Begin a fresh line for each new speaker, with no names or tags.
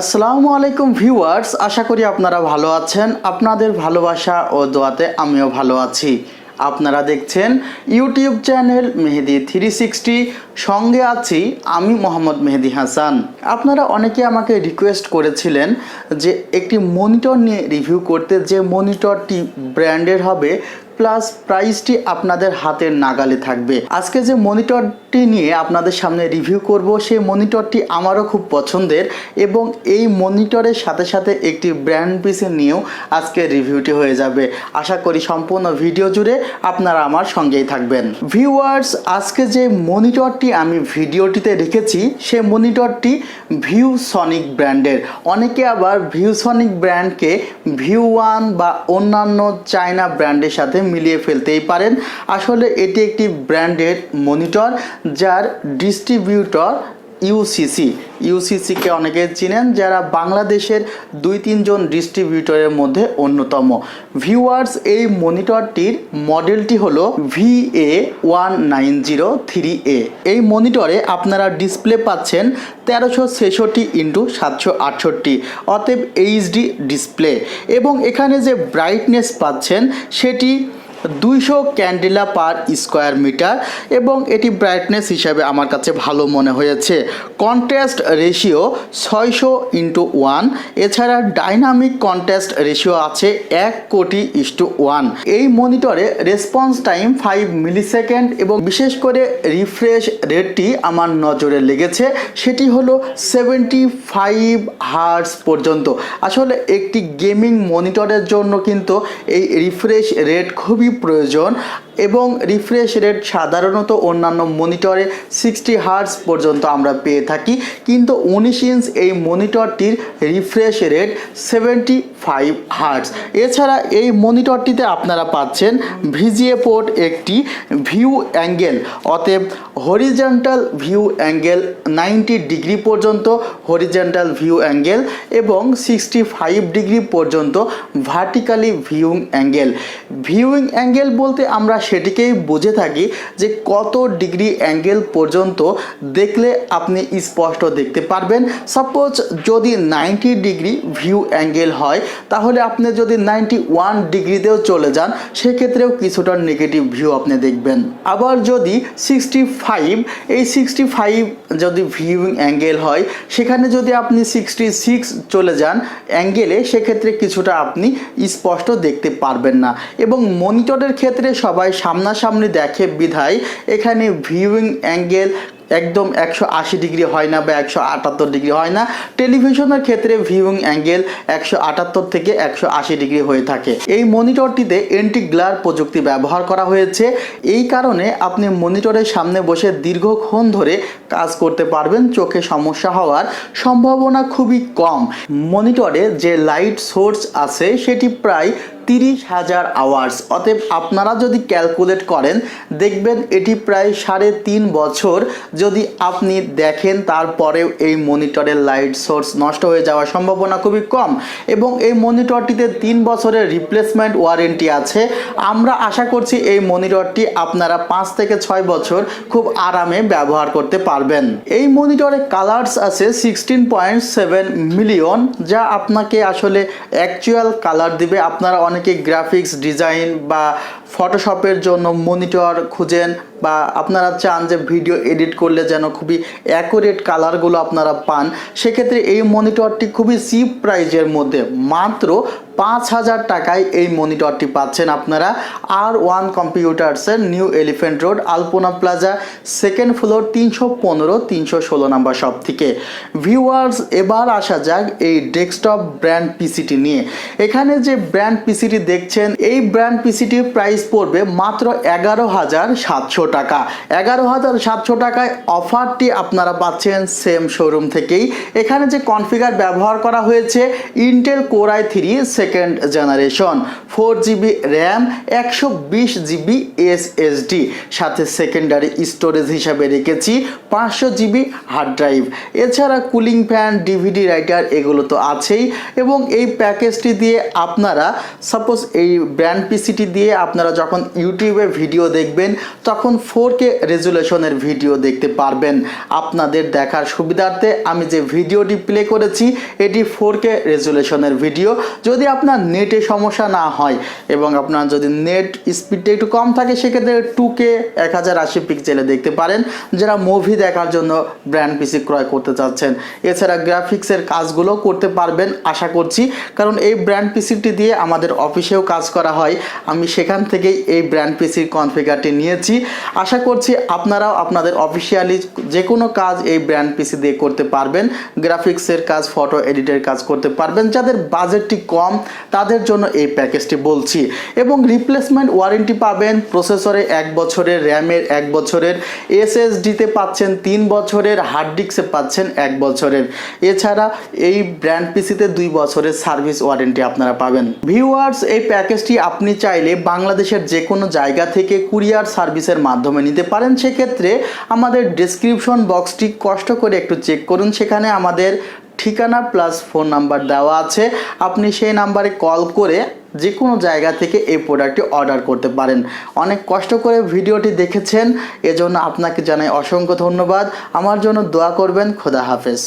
আসসালামু আলাইকুম ভিউয়ার্স, আশা করি আপনারা ভালো আছেন। আপনাদের ভালোবাসা ও দোয়াতে আমিও ভালো আছি। আপনারা দেখছেন YouTube channel Mehedi three sixty. সঙ্গে আছি আমি মোহাম্মদ মেহেদি হাসান। আপনারা অনেকে আমাকে রিকোয়েস্ট করেছিলেন যে একটি মনিটর নিয়ে রিভিউ করতে। যে মনিটরটি ব্র্যান্ডের হবে প্লাস প্রাইসটি আপনাদের হাতের নাগালে থাকবে। আজকে যে মনিটরটি নিয়ে আপনাদের সামনে রিভিউ করব, সেই মনিটরটি আমারও খুব পছন্দের এবং এই মনিটরের সাথে সাথে একটি ব্র্যান্ড পিসে নিয়েও আজকে রিভিউটি হয়ে যাবে। আশা করি সম্পূর্ণ ভিডিও জুড়ে আপনারা আমার সঙ্গেই থাকবেন। ভিউয়ার্স, আজকে যে মনিটরটি আমি ভিডিওটিতে রেখেছি সেই মনিটরটি ভিউ সনিক ব্র্যান্ডের। অনেকে আবার ভিউ সনিক ব্র্যান্ডকে ভিউ ওয়ান বা অন্যান্য চায়না ব্র্যান্ডের সাথে মিলিয়ে ফেলতেই পারেন। আসলে এটি একটি ব্র্যান্ডেড মনিটর যার ডিস্ট্রিবিউটর ইউসিসি ইউসিসিকে অনেকে চিনেন যারা বাংলাদেশের দুই তিনজন ডিস্ট্রিবিউটরের মধ্যে অন্যতম। ভিউয়ার্স, এই মনিটরটির মডেলটি হলো V A one nine zero three A. এই মনিটরে আপনারা ডিসপ্লে পাচ্ছেন তেরোশো ছেষট্টি ইন্টু সাতশো আটষট্টি, অতএব এইচডি ডিসপ্লে। এবং এখানে যে ব্রাইটনেস পাচ্ছেন, সেটি দুইশো ক্যান্ডেলা পার স্কোয়ার মিটার এবং এটি ব্রাইটনেস হিসাবে আমার কাছে ভালো মনে হয়েছে। কন্ট্রাস্ট রেশিও ছয়শো ইন্টু ওয়ান এছাড়া ডাইনামিক কন্ট্রাস্ট রেশিও আছে এক কোটি ইস্টু ওয়ান এই মনিটরে response time five millisecond এবং বিশেষ করে রিফ্রেশ রেটটি আমার নজরে লেগেছে, সেটি হলো সেভেন্টি ফাইভ হার্স পর্যন্ত। আসলে একটি গেমিং মনিটরের জন্য কিন্তু এই রিফ্রেশ রেট খুবই প্রয়োজন এবং রিফ্রেশ রেট সাধারণত অন্যান্য মনিটরে সিক্সটি হার্স পর্যন্ত আমরা পেয়ে থাকি। কিন্তু উনিশ ইঞ্চ এই মনিটরটির refresh rate seventy five hertz এছাড়া এই মনিটরটিতে আপনারা পাচ্ছেন ভিজিএ পোর্ট একটি ভিউ অ্যাঙ্গেল, অতএব horizontal view angle ninety degree পর্যন্ত হরিজেন্টাল ভিউ অ্যাঙ্গেল এবং সিক্সটি ফাইভ ডিগ্রি পর্যন্ত vertically viewing angle. Viewing angle বলতে আমরা সেটিকেই বুঝে থাকি যে কত ডিগ্রি অ্যাঙ্গেল পর্যন্ত দেখলে আপনি স্পষ্ট দেখতে পারবেন। সাপোজ যদি নাইনটি ডিগ্রি ভিউ অ্যাঙ্গেল হয়, তাহলে আপনি যদি নাইনটি ওয়ান ডিগ্রিতেও চলে যান, সেক্ষেত্রেও কিছুটা নেগেটিভ ভিউ আপনি দেখবেন। আবার যদি সিক্সটি ফাইভ, এই সিক্সটি ফাইভ যদি ভিউইং অ্যাঙ্গেল হয়, সেখানে যদি আপনি সিক্সটি সিক্স চলে যান অ্যাঙ্গেলে, সেক্ষেত্রে কিছুটা আপনি স্পষ্ট দেখতে পারবেন না। এবং মনিটরের ক্ষেত্রে সবাই সামনাসামনি দেখে বিধায়, এখানে ভিউইং অ্যাঙ্গেল একদম একশো আশি ডিগ্রি হয় না বা একশো আটাত্তর ডিগ্রি হয় না। টেলিভিশনের ক্ষেত্রে ভিউইং অ্যাঙ্গেল একশো আটাত্তর থেকে একশো আশি ডিগ্রি হয়ে থাকে। এই মনিটরটিতে এন্টি গ্লার প্রযুক্তি ব্যবহার করা হয়েছে। এই কারণে আপনি মনিটরের সামনে বসে দীর্ঘক্ষণ ধরে কাজ করতে পারবেন, চোখে সমস্যা হওয়ার সম্ভাবনা খুবই কম। মনিটরে যে লাইট সোর্স আছে, সেটি প্রায় তিরিশ হাজার আওয়ার্স অতএব আপনারা যদি ক্যালকুলেট করেন, দেখবেন এটি প্রায় সাড়ে তিন বছর। যদি আপনি দেখেন, তারপরেও এই মনিটরের লাইট সোর্স নষ্ট হয়ে যাওয়ার সম্ভাবনা খুবই কম এবং এই মনিটরটিতে তিন বছরের রিপ্লেসমেন্ট ওয়ারেন্টি আছে। আমরা আশা করছি এই মনিটরটি আপনারা পাঁচ থেকে ছয় বছর খুব আরামে ব্যবহার করতে পারবেন। এই মনিটরে কালার্স আছে সিক্সটিন পয়েন্ট সেভেন মিলিয়ন যা আপনাকে আসলে অ্যাকচুয়াল কালার দিবে। আপনারা অনেকে গ্রাফিক্স ডিজাইন বা ফটোশপের জন্য মনিটর খুঁজেন বা আপনারা চান যে ভিডিও এডিট করলে যেন খুবই অ্যাকুরেট কালারগুলো আপনারা পান, সেক্ষেত্রে এই মনিটরটি খুবই চিপ প্রাইজের মধ্যে। মাত্র পাঁচ হাজার টাকায় এই মনিটরটি পাচ্ছেন আপনারা R one কম্পিউটার্সের new elephant road, Alpana plaza, second floor, তিনশো পনেরো, তিনশো ষোলো নাম্বার শপ থেকে। ভিউয়ার্স, এবার আসা যাক এই ডেস্কটপ ব্র্যান্ড পিসিটি নিয়ে। এখানে যে ব্র্যান্ড পিসিটি দেখছেন, এই ব্র্যান্ড পিসিটির প্রাইস পড়বে মাত্র এগারো হাজার সাতশো টাকা। এগারো হাজার সাতশো টাকায় অফারটি আপনারা পাচ্ছেন সেম শোরুম থেকেই। এখানে যে কনফিগার ব্যবহার করা হয়েছে, Intel core i three second generation four GB RAM একশো বিশ জিবি এসএসডি সাথে সেকেন্ডারি স্টোরেজ হিসাবে রেখেছি পাঁচশো জিবি হার্ড ড্রাইভ এছাড়া কুলিং ফ্যান ডিভিডি রাইটার এগুলো তো আছেই এবং এই প্যাকেজটি দিয়ে আপনারা সাপোজ এই ব্র্যান্ড পিসিটি দিয়ে আপনারা যখন ইউটিউবে ভিডিও দেখবেন, তখন ফোর কে রেজুলেশনের ভিডিও দেখতে পারবেন। আপনাদের দেখার সুবিধার্থে আমি যে ভিডিওটি প্লে করেছি, এটি ফোর কে রেজুলেশনের ভিডিও যদি আপনার নেটে সমস্যা না হয় এবং আপনার যদি নেট স্পিডটা একটু কম থাকে, সেক্ষেত্রে টু কে এক হাজার আশি পিক্সেলে দেখতে পারেন। যারা মুভি দেখার জন্য ব্র্যান্ড পিসি ক্রয় করতে চাচ্ছেন, এছাড়া গ্রাফিক্সের কাজগুলো করতে পারবেন আশা করছি। কারণ এই ব্র্যান্ড পিসিটি দিয়ে আমাদের অফিসেও কাজ করা হয়। আমি সেখান থেকেই এই ব্র্যান্ড পিসির কনফিগারটি নিয়েছি। আশা করছি আপনারাও আপনাদের অফিসিয়ালি যে কোনো কাজ এই ব্র্যান্ড পিসি দিয়ে করতে পারবেন। গ্রাফিক্সের কাজ ফটো এডিটের কাজ করতে পারবেন। যাদের বাজেটটি কম তাদের জন্য এই প্যাকেজটি বলছি। এবং রিপ্লেসমেন্ট ওয়ারেন্টি পাবেন প্রসেসরে এক বছরের র্যামের এক বছরের এসএসডিতে পাচ্ছেন তিন বছরের হার্ড ডিস্কে পাচ্ছেন এক বছরের। এছাড়া এই ব্র্যান্ড পিসিতে দুই বছরের সার্ভিস ওয়ারেন্টি আপনারা পাবেন। ভিউয়ার্স এই প্যাকেজটি আপনি চাইলে বাংলাদেশের যে কোনো জায়গা থেকে কুরিয়ার সার্ভিসের মাধ্যমে নিতে পারেন। সেক্ষেত্রে আমাদের ডেসক্রিপশন বক্সটি কষ্ট করে একটু চেক করুন। সেখানে আমাদের ঠিকানা প্লাস ফোন নাম্বার দেওয়া আছে। আপনি সেই নাম্বারে কল করে যে কোনো জায়গা থেকে এই প্রোডাক্টটি অর্ডার করতে পারেন। অনেক কষ্ট করে ভিডিওটি দেখেছেন, এজন্য আপনাকে জানাই অসংখ্য ধন্যবাদ। আমার জন্য দোয়া করবেন, খোদা হাফেজ।